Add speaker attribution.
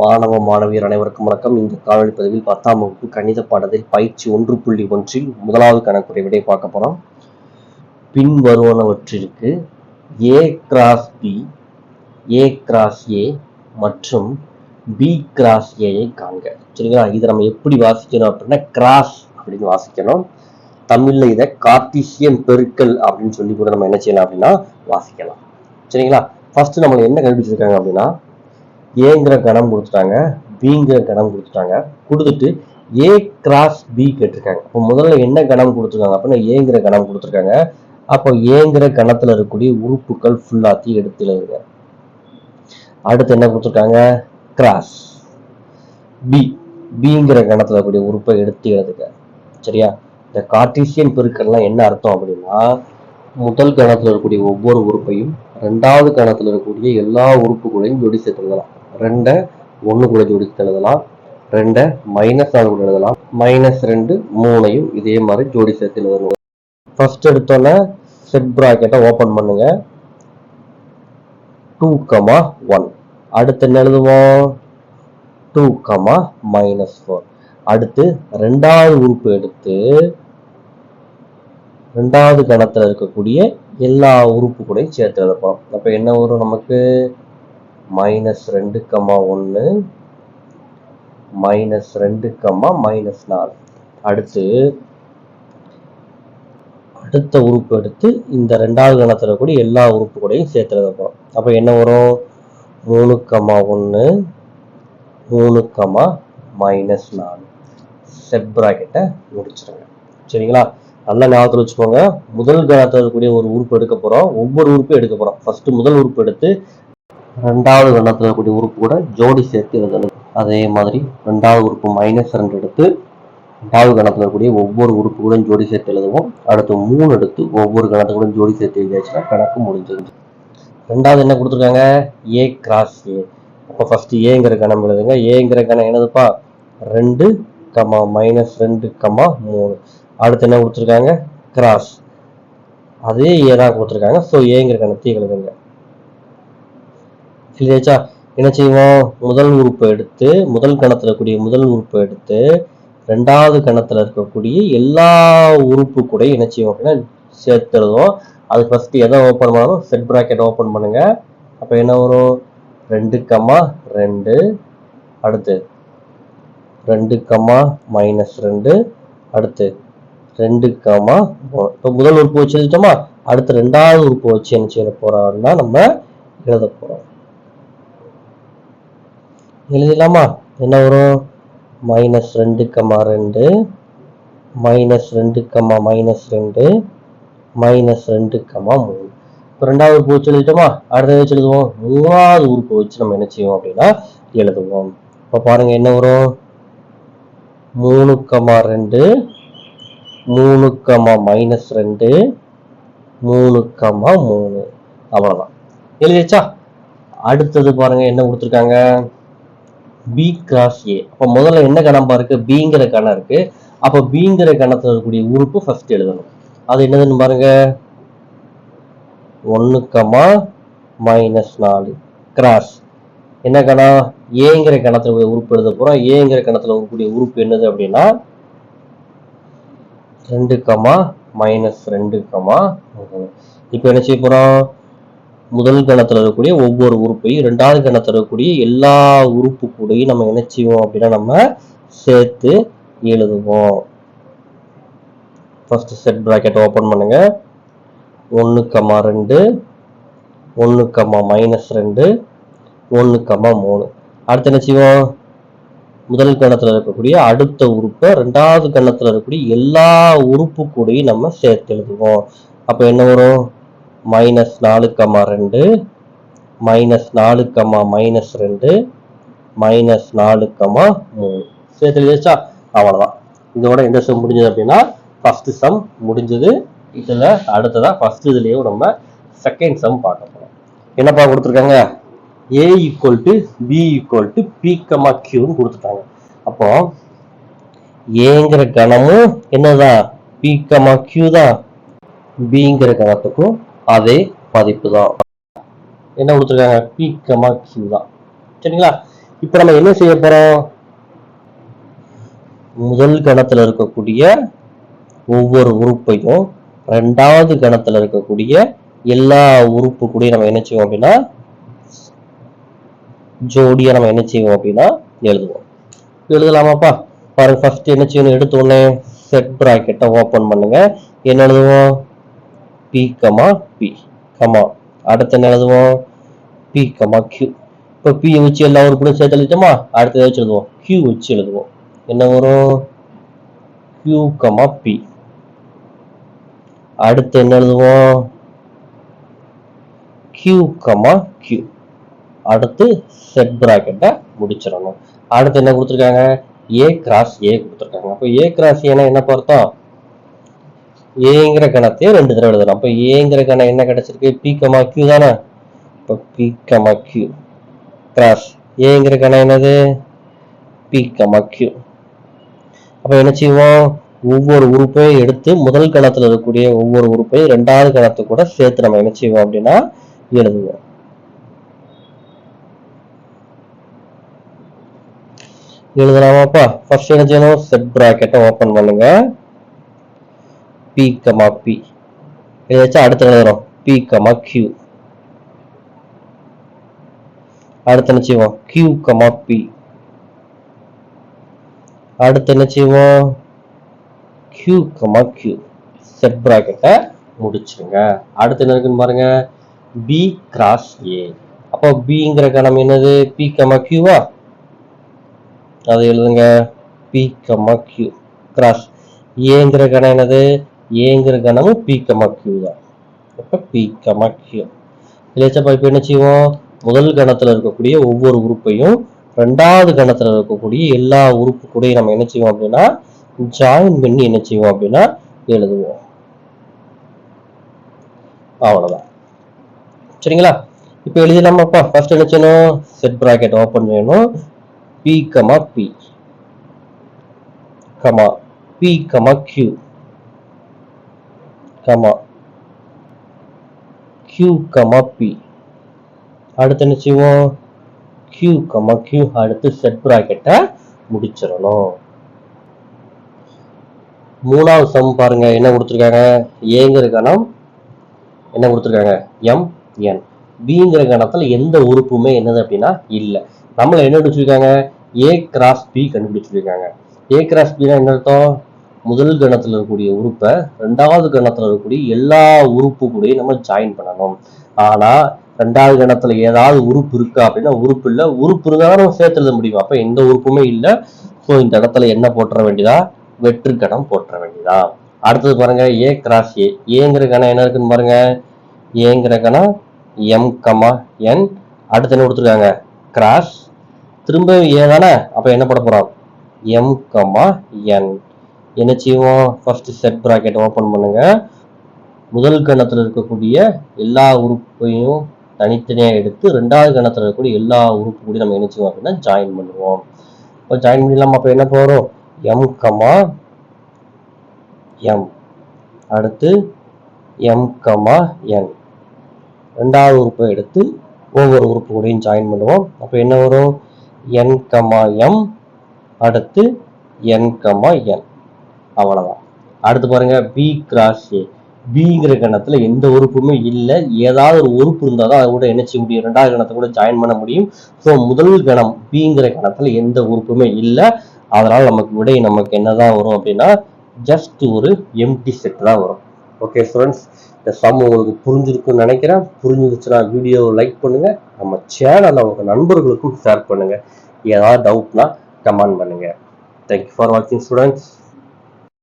Speaker 1: மாணவ மாணவியர் அனைவருக்கும் வணக்கம். இந்த காணொளி பதிவில் பத்தாம் வகுப்பு கணித பாடத்தில் பயிற்சி ஒன்று புள்ளி ஒன்றில் முதலாவது கணக்குறை விடை பார்க்க போறோம். பின் வருவனவற்றிற்கு A cross B A cross A மற்றும் பி கிராஸ் ஏயை காண்க. சரிங்களா? இதை நம்ம எப்படி வாசிக்கணும் அப்படின்னா கிராஸ் அப்படின்னு வாசிக்கணும். தமிழ்ல இதை கார்டீசியன் பெருக்கல் அப்படின்னு சொல்லி கூட நம்ம என்ன செய்யலாம் அப்படின்னா வாசிக்கலாம். சரிங்களா? ஃபர்ஸ்ட் நம்மளை என்ன கண்டுபிடிச்சிருக்காங்க அப்படின்னா ஏங்கிற கணம் கொடுத்துட்டாங்க பிங்கிற கணம் கொடுத்துட்டாங்க. கொடுத்துட்டு ஏ கிராஸ் பி கேட்டிருக்காங்க. இப்போ முதல்ல என்ன கணம் கொடுத்துருக்காங்க? அப்படின்னா ஏங்கிற கணம் கொடுத்துருக்காங்க. அப்போ ஏங்கிற கணத்தில் இருக்கக்கூடிய உறுப்புகள் ஃபுல்லாத்தையும் எடுத்து எழுதுங்க அடுத்து என்ன கொடுத்துருக்காங்க? கிராஸ் பி பிங்கிற கணத்துல இருக்கக்கூடிய உறுப்பை எடுத்து எழுதுங்க சரியா? இந்த கார்டீசியன் பெருக்கள்லாம் என்ன அர்த்தம் அப்படின்னா முதல் கணத்தில் இருக்கக்கூடிய ஒவ்வொரு உறுப்பையும் ரெண்டாவது கணத்துல இருக்கக்கூடிய எல்லா உறுப்புகளையும் ஜோடி சேர்த்து எழுதலாம் ரெண்டை ஒன்று கூட ஜோடி எழுதலாம். ரெண்டை மைனஸ் நாலு கூட எழுதலாம். மைனஸ் ரெண்டு மூணையும் இதே மாதிரி ஜோடி சேர்த்து எழுதணும். ஃபர்ஸ்ட் எடுத்தோன்னே செட் ப்ராக்கெட்டை ஓப்பன் பண்ணுங்க. டூ கமா ஒன் அடுத்து என்ன எழுதுவோம்? டூ கமா மைனஸ் ஃபோர் அடுத்து ரெண்டாவது உறுப்பு எடுத்து ரெண்டாவது கணத்தில் இருக்கக்கூடிய எல்லா உறுப்பு கூடயும் சேர்த்து எழுதப்போம் அப்போ என்ன வரும் நமக்கு? மைனஸ் ரெண்டு கம்மா ஒன்று மைனஸ் ரெண்டு கம்மா மைனஸ் நாலு. அடுத்து அடுத்த உறுப்பு எடுத்து இந்த ரெண்டாவது கணத்தில் கூட எல்லா உறுப்பு கூடையும் சேர்த்துறத போகிறோம் அப்போ என்ன வரும்? மூணு கம்மா ஒன்று மூணு கம்மா மைனஸ் நாலு. செட் ப்ராக்கெட்டை முடிச்சிருங்க. சரிங்களா? நல்லா ஞாபகத்தில் வச்சுக்கோங்க. முதல் கணத்தில் இருக்கக்கூடிய ஒரு உறுப்பு எடுக்க போறோம். ஒவ்வொரு உறுப்பும் எடுக்க போறோம். ஃபஸ்ட்டு முதல் உறுப்பு எடுத்து ரெண்டாவது கணத்தில் இருக்கக்கூடிய உறுப்பு கூட ஜோடி சேர்த்து எழுதணும். அதே மாதிரி ரெண்டாவது உறுப்பு மைனஸ் ரெண்டு எடுத்து ரெண்டாவது கணத்தில் இருக்கக்கூடிய ஒவ்வொரு உறுப்பு கூட ஜோடி சேர்த்து எழுதுவோம். அடுத்து மூணு எடுத்து ஒவ்வொரு கணத்து கூட ஜோடி சேர்த்து எழுதியாச்சுன்னா கணக்கு முடிஞ்சிருச்சு ரெண்டாவது என்ன கொடுத்துருக்காங்க? ஏ கிராஸ் ஏ அப்போ ஃபஸ்ட்டு ஏங்கிற கணம் எழுதுங்க. ஏங்கிற கணம் என்னதுப்பா? ரெண்டு கமா மைனஸ் ரெண்டு கமா மூணு. அடுத்து என்ன கொடுத்துருக்காங்க? கிராஸ் அதே ஏ தான் கொடுத்துருக்காங்க. ஸோ ஏங்கிற கணத்தை எழுதுங்க. இல்லையாச்சா என்ன செய்வோம்? முதல் உறுப்பை எடுத்து முதல் கணத்தில் இருக்கக்கூடிய முதல் உறுப்பை எடுத்து ரெண்டாவது கணத்தில் இருக்கக்கூடிய எல்லா உறுப்பு கூட என்ன செய்வோம் அப்படின்னா சேர்த்து எழுதுவோம் அது ஃபஸ்ட்டு எதை ஓப்பன் பண்ணணும் செட் ப்ராக்கெட் ஓப்பன் பண்ணுங்கள் அப்போ என்ன வரும்? ரெண்டு கம்மா ரெண்டு. அடுத்து ரெண்டு கம்மா மைனஸ் ரெண்டு. அடுத்து ரெண்டு கம்மா இப்போ முதல் உறுப்பு வச்சு எழுதிட்டோமா அடுத்து ரெண்டாவது உறுப்பு வச்சு என்ன செய்ய போறோம்னா நம்ம எழுத போகிறோம் எழுதிடலாமா என்ன வரும்? மைனஸ் ரெண்டு கம்மா ரெண்டு மைனஸ் ரெண்டு கம்மா மைனஸ் ரெண்டு மைனஸ் ரெண்டு கம்மா மூணு. இப்போ ரெண்டாவது உறுப்பு வச்சு எழுதிட்டோமா? அடுத்தது வச்சு எழுதுவோம்? மூணாவது உறுப்பு வச்சு நம்ம என்ன செய்வோம் அப்படின்னா எழுதுவோம். இப்போ பாருங்க என்ன வரும்? மூணு கம்மா ரெண்டு மூணு கம்மா மைனஸ் ரெண்டு மூணு கம்மா மூணு. அவ்வளோதான் எழுதியாச்சா? அடுத்தது பாருங்க என்ன கொடுத்துருக்காங்க? பி கிராஸ் ஏ அப்போ முதல்ல என்ன கணமாக இருக்குது பிங்கிற கணம் இருக்கு. அப்போ பிங்கிற கணத்தில் இருக்கக்கூடிய உறுப்பு ஃபர்ஸ்ட் எழுதணும். அது என்னதுன்னு பாருங்க. ஒன்று கமா மைனஸ் நாலு கிராஸ் என்ன கணம்? ஏங்கிற கணத்தில் உறுப்பு எழுத போகிறோம் ஏங்கிற கணத்துல இருக்கக்கூடிய உறுப்பு என்னது அப்படின்னா? ரெண்டு கமா மைனஸ் ரெண்டு கமா. இப்போ என்ன செய்ய போகிறோம் முதல் கணத்தில் இருக்கக்கூடிய ஒவ்வொரு உறுப்பையும் ரெண்டாவது கணத்தில் இருக்கக்கூடிய எல்லா உறுப்பு கூடையும் நம்ம என்ன செய்வோம் அப்படின்னா நம்ம சேர்த்து எழுதுவோம். ஃபஸ்ட்டு செட் ப்ராக்கெட் ஓப்பன் பண்ணுங்க. ஒன்று கம்மா ரெண்டு ஒன்று கம்மா மைனஸ் ரெண்டு ஒன்று கம்மா மூணு. அடுத்து என்ன செய்வோம்? முதல் கணத்தில் இருக்கக்கூடிய அடுத்த உறுப்பை ரெண்டாவது கணத்தில் இருக்கக்கூடிய எல்லா உறுப்பு கூடையும் நம்ம சேர்த்து எழுதுவோம். அப்போ என்ன வரும்? மைனஸ் நாலு கம்மா ரெண்டு மைனஸ் நாலு கம்மா மைனஸ் ரெண்டு மைனஸ் நாலு கம்மா மூணு. சேர்த்து எழுதியாச்சா அவ்வளோதான் இதோட எந்த சம் முடிஞ்சது அப்படின்னா ஃபர்ஸ்ட் சம் முடிஞ்சது. இதில் அடுத்ததா ஃபர்ஸ்ட் இதுலேயும் நம்ம செகண்ட் சம் பார்க்க போகிறோம் என்னப்பா கொடுத்துருக்காங்க? A equal to B equal to B comma கியூன்னு கொடுத்துட்டாங்க. அப்போ ஏங்கிற கணமும் என்னதான்? பி கமா கியூ தான். பிங்கிற கணத்துக்கும் அதே பதிப்பு தான் என்ன கொடுத்துருக்காங்க? பி கமா கியூ தான். சரிங்களா? இப்போ நம்ம என்ன செய்ய போறோம்? முதல் கணத்துல இருக்கக்கூடிய ஒவ்வொரு உறுப்பையும் ரெண்டாவது கணத்துல இருக்கக்கூடிய எல்லா உறுப்பு கூட நம்ம என்ன செய்வோம் அப்படின்னா ஜோடியை நம்ம என்ன செய்வோம் அப்படின்னா எழுதுவோம். எழுதலாமாப்பா? பாருங்க ஃபர்ஸ்ட் என்ன செய்யணும்? எடுத்த உடனே செட் ப்ராக்கெட்டை ஓப்பன் பண்ணுங்க. என்ன எழுதுவோம்? B comma B comma. அடுத்து என்ன எழுதுவோம்? பி கமா கியூ இப்போ பி வச்சு எல்லா உறுப்புகளும் சேர்த்து எழுதிட்டோமா? அடுத்து வச்சு எழுதுவோம். கியூ வச்சு எழுதுவோம். என்ன வரும்? கியூ கமா பி அடுத்து என்ன எழுதுவோம்? கியூ கமா கியூ அடுத்து செட் ப்ராக்கெட்டை முடிச்சிடணும். அடுத்து என்ன கொடுத்துருக்காங்க? ஏ கிராஸ் ஏ கொடுத்துருக்காங்க. அப்போ ஏ கிராஸ் ஏன்னா என்ன பார்த்தோம்? ஏங்கிற கணத்தையும் ரெண்டு தடவை எழுதணும். அப்போ ஏங்கிற கணம் என்ன கிடைச்சிருக்கு? பி கமா கியூ தானே? இப்போ பி கமா கியூ கிராஸ் ஏங்கிற கணம் என்னது? பி கமா கியூ அப்போ என்ன செய்வோம்? ஒவ்வொரு உறுப்பையும் எடுத்து முதல் கணத்துல இருக்கக்கூடிய ஒவ்வொரு உறுப்பையும் ரெண்டாவது கணத்து கூட சேர்த்து நம்ம என்ன செய்வோம் அப்படின்னா எழுதுவோம். எழுதலாமாப்பா? ஃபர்ஸ்ட் என்ன செய்யணும்? செட் ப்ராக்கெட்டை ஓப்பன் பண்ணுங்க. பி கமா பி இதை வச்சு அடுத்து எழுதுறோம் பி கமா கியூ அடுத்து என்ன செய்வோம்? கியூ கமா பி அடுத்து என்ன செய்வோம்? கியூ கமா கியூ செட் பிராக்கெட்டை முடிச்சுருங்க. அடுத்து என்ன இருக்குன்னு பாருங்க. பி கிராஸ் ஏ அப்போ பிங்கிற கணம் என்னது? பி கமா கியூவா அதை எழுதுங்க. பி கமா கியூ கிராஸ் ஏங்கிற கணம் என்னது? ஏங்கிற கணமும் பி கமா கியூ தான் அப்போ பி கமா கியூ இல்லைச்சப்பா இப்போ என்ன செய்வோம் முதல் கணத்தில் இருக்கக்கூடிய ஒவ்வொரு உறுப்பையும் ரெண்டாவது கணத்தில் இருக்கக்கூடிய எல்லா உறுப்பு கூட நம்ம என்ன செய்வோம் அப்படின்னா ஜாயின் பண்ணி என்ன செய்வோம் அப்படின்னா எழுதுவோம். அவ்வளோதான் சரிங்களா? இப்போ எழுதிடலாமாப்பா ஃபர்ஸ்ட் என்ன செய்யணும்? செட் ப்ராக்கெட் ஓப்பன் செய்யணும். B comma B comma B comma Q comma. Q comma B அடுத்து என்ன செய்வோம்? கியூ கமா கியூ அடுத்து செட் ப்ராக்கெட்டை முடிச்சிடணும். மூணாவது சம் பாருங்க என்ன கொடுத்துருக்காங்க? ஏங்கிற கணம் என்ன கொடுத்துருக்காங்க? எம் என் பிங்கிற கணத்துல எந்த உறுப்புமே என்னது அப்படின்னா இல்லை. நம்மளை என்ன வச்சிருக்காங்க ஏ கிராஸ் பி கண்டுபிடிச்சிருக்காங்க ஏ கிராஸ் பினா என்ன அர்த்தம்? முதல் கணத்தில் இருக்கக்கூடிய உறுப்பை ரெண்டாவது கணத்தில் இருக்கக்கூடிய எல்லா உறுப்பு கூடயும் நம்ம ஜாயின் பண்ணணும். ஆனால் ரெண்டாவது கணத்துல ஏதாவது உறுப்பு இருக்கா அப்படின்னா உறுப்பு இல்லை. உறுப்பு இருந்தால் தான் நம்ம சேர்த்து எழுத முடியும். அப்போ எந்த உறுப்புமே இல்லை. ஸோ இந்த இடத்துல என்ன போட்டுற வேண்டியதா? வெற்று கணம் போட்டுற வேண்டியதா? அடுத்தது பாருங்க ஏ கிராஸ் ஏ ஏங்கிற கணம் என்ன இருக்குன்னு பாருங்க. ஏங்கிற கணம் எம் கமா என் அடுத்து என்ன கொடுத்துருக்காங்க? கிராஸ் திரும்ப ஏ தானே? அப்போ என்ன பண்ண போகிறோம் எம் கமா என் என்ன செய்வோம்? ஃபர்ஸ்ட் செட் ப்ராக்கெட் ஓப்பன் பண்ணுங்க. முதல் கணத்தில் இருக்கக்கூடிய எல்லா உறுப்பையும் தனித்தனியாக எடுத்து ரெண்டாவது கணத்தில் இருக்கக்கூடிய எல்லா உறுப்பு கூட நம்ம என்ன செய்வோம் அப்படின்னா ஜாயின் பண்ணுவோம். இப்போ ஜாயின் பண்ணிடலாம். அப்போ என்ன போகிறோம் எம் கமா எம் அடுத்து எம் கமா என் ரெண்டாவது உறுப்பை எடுத்து ஒவ்வொரு உறுப்பு கூடயும் ஜாயின் பண்ணுவோம். அப்போ என்ன வரும்? என் கமா எம் அடுத்து என் கமா என் அவ்வளவுதான். அடுத்து பாருங்க பி கிராஸ் ஏ பிங்கிற கணத்துல எந்த உறுப்புமே இல்லை. ஏதாவது ஒரு உறுப்பு இருந்தால் தான் அதை கூட இணைச்சி முடியும். ரெண்டாவது கணத்தை கூட ஜாயின் பண்ண முடியும். ஸோ முதல் கணம் பிங்கிற கணத்துல எந்த உறுப்புமே இல்லை. அதனால நமக்கு விடை நமக்கு என்னதான் வரும் அப்படின்னா ஜஸ்ட் ஒரு எம்டி செட் தான் வரும். ஓகே ஸ்டூடெண்ட்ஸ் இந்த சம் உங்களுக்கு புரிஞ்சிருக்கும்னு நினைக்கிறேன். புரிஞ்சிருச்சுன்னா வீடியோவை லைக் பண்ணுங்க. நம்ம சேனலை உங்க நண்பர்களுக்கும் ஷேர் பண்ணுங்க. ஏதாவது டவுட்னா கமெண்ட் பண்ணுங்க. தேங்க்யூ ஃபார் வாட்சிங் ஸ்டூடெண்ட்ஸ்